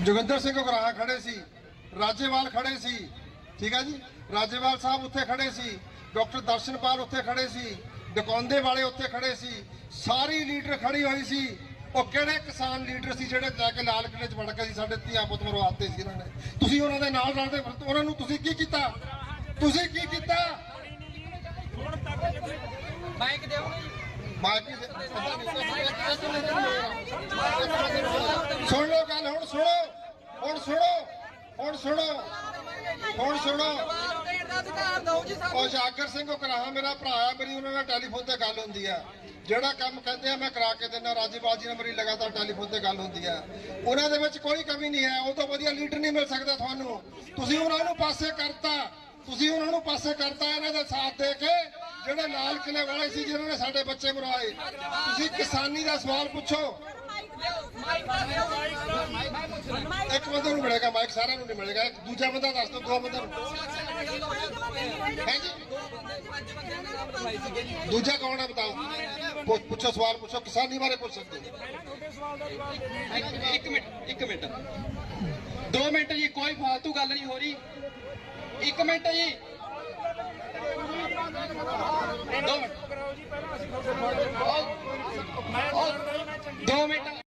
ਜੋਗਿੰਦਰ ਸਿੰਘ ਉਗਰਾਹ ਖੜੇ ਸੀ ਰਾਜੇਵਾਲ ਖੜੇ ਸੀ ਠੀਕ ਹੈ ਜੀ? ਰਾਜੇਵਾਲ ਸਾਹਿਬ ਉੱਥੇ ਖੜੇ ਸੀ ਡਾਕਟਰ ਦਰਸ਼ਨਪਾਲ ਉੱਥੇ ਖੜੇ ਸੀ ਡਕੌਂਦੇ ਵਾਲੇ ਉੱਥੇ ਖੜੇ ਸੀ ਸਾਰੀ ਲੀਡਰ ਖੜੀ ਹੋਈ ਸੀ। ਉਹ ਕਿਹੜੇ ਕਿਸਾਨ ਲੀਡਰ ਸੀ ਜਿਹੜੇ ਜਾ ਕੇ ਲਾਲ ਕਿਲੇ 'ਚ ਵੜ ਕੇ ਸੀ ਸਾਡੇ ਧੀਆਂ ਪੁੱਤ ਮਰਵਾਤੇ ਸੀ ਇਹਨਾਂ ਨੇ? ਤੁਸੀਂ ਉਹਨਾਂ ਦੇ ਨਾਲ ਰਲਦੇ ਉਹਨਾਂ ਨੂੰ ਤੁਸੀਂ ਕੀ ਕੀਤਾ? ਤੁਸੀਂ ਕੀ ਕੀਤਾ? ਮਾਈਕ ਦਿਓ ਦੇ- ਪਤਾ ਨਹੀਂ ਸੁਣ ਲਓ ਗੱਲ ਹੁਣ ਸੁਣੋ ਹੁਣ ਸੁਣੋ ਹੁਣ ਸੁਣੋ ਹੁਣ ਸੁਣੋ। ਉਹ ਜਾਗਰ ਸਿੰਘ ਉਕਰਾਹਾ ਮੇਰਾ ਭਰਾ ਆ, ਮੇਰੀ ਉਹਨਾਂ ਨਾਲ ਟੈਲੀਫੋਨ ਤੇ ਗੱਲ ਹੁੰਦੀ ਆ। ਜਿਹੜਾ ਕੰਮ ਕਹਿੰਦੇ ਆ, ਮੈਂ ਕਰਾ ਕੇ ਦਿੰਦਾ, ਰਾਜੀਵਾਲ ਜੀ ਨਾਲ ਮੇਰੀ ਲਗਾਤਾਰ ਟੈਲੀਫੋਨ ਤੇ ਗੱਲ ਹੁੰਦੀ ਆ। ਉਹਨਾਂ ਦੇ ਵਿੱਚ ਕੋਈ ਕਮੀ ਨਹੀਂ ਹੈ, ਉਹ ਤੋਂ ਵਧੀਆ ਲੀਡਰ ਨਹੀਂ ਮਿਲ ਸਕਦਾ ਤੁਹਾਨੂੰ। ਤੁਸੀਂ ਉਹਨਾਂ ਨੂੰ ਪਾਸੇ ਕਰਤਾ, ਤੁਸੀਂ ਉਹਨਾਂ ਨੂੰ ਪਾਸੇ ਕਰਤਾ, ਇਹਨਾਂ ਦਾ ਸਾਥ ਦੇ ਕੇ ਜਿਹੜੇ ਲਾਲ ਕਿਲੇ ਵਾਲੇ ਸੀ, ਜਿਨ੍ਹਾਂ ਨੇ ਸਾਡੇ ਬੱਚੇ ਮਰਵਾਏ। ਤੁਸੀਂ ਕਿਸਾਨੀ ਦਾ ਸਵਾਲ ਪੁੱਛੋ ਮਾਈਕ ਦਿਓ ਮਾਈਕ ਪੁੱਛਣਾ ਇੱਕ ਬੰਦੇ ਨੂੰ ਮਿਲੇਗਾ ਮਾਈਕ ਸਾਰਿਆਂ ਨੂੰ ਨਹੀਂ ਮਿਲੇਗਾ, ਇੱਕ ਦੂਜਾ ਬੰਦਾ ਦੱਸ ਦਿਓ, ਦੋ ਬੰਦੇ ਨੂੰ। ਹੈ ਜੀ? ਦੂਜਾ ਕੌਣ ਹੈ ਬਤਾਓ? ਪੁੱਛੋ ਸਵਾਲ, ਪੁੱਛੋ, ਕਿਸਾਨੀ ਬਾਰੇ ਪੁੱਛ ਸਕਦੇ ਇੱਕ ਮਿੰਟ ਇੱਕ ਮਿੰਟ। 2 ਮਿੰਟ ਜੀ, ਕੋਈ ਫालतू ਗੱਲ ਨਹੀਂ ਹੋ ਰਹੀ। ਇੱਕ ਮਿੰਟ ਜੀ। ਦੋ ਮਿੰਟ।